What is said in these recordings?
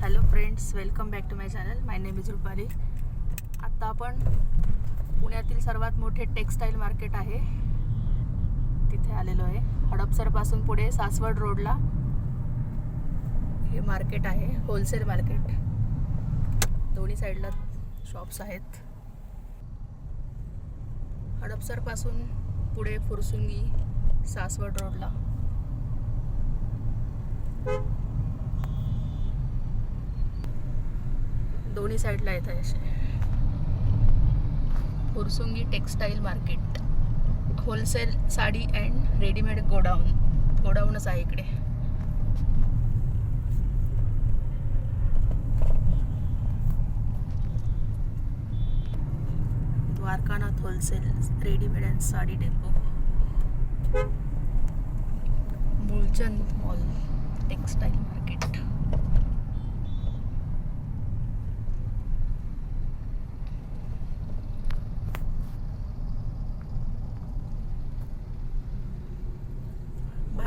Hello friends welcome back to my channel my name is Rupali आत्ता आपण पुण्यातील सर्वात मोठे टेक्स्टाईल मार्केट आहे. तिथे आलेलो आहे. हडपसरपासून पुढे सासवड रोडला हे मार्केट आहे होलसेल मार्केट दोन्ही साईडला शॉप्स आहेत. हडपसरपासून पुढे फुरसुंगी सासवड रोडला दोन्ही साईडला येत आहे असे. Fursungi textile market. Wholesale sari and readymade godown. गोडाऊनच आहे इकडे. Dwarkanath wholesale readymade and sari depot. Moolchand mall textile market.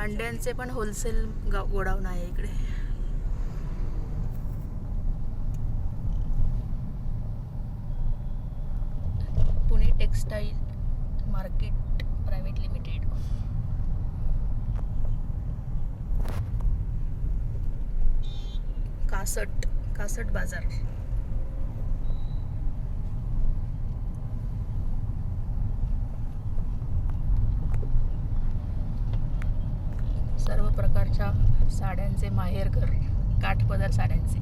अंड्यांचे पण होलसेल गाव गोडाऊन आहे इकडे. Pune textile market private limited. Kasat Kasat Bazaar. सर्व प्रकारच्या साड्यांचे माहेरघर काठपदर साड्यांचे.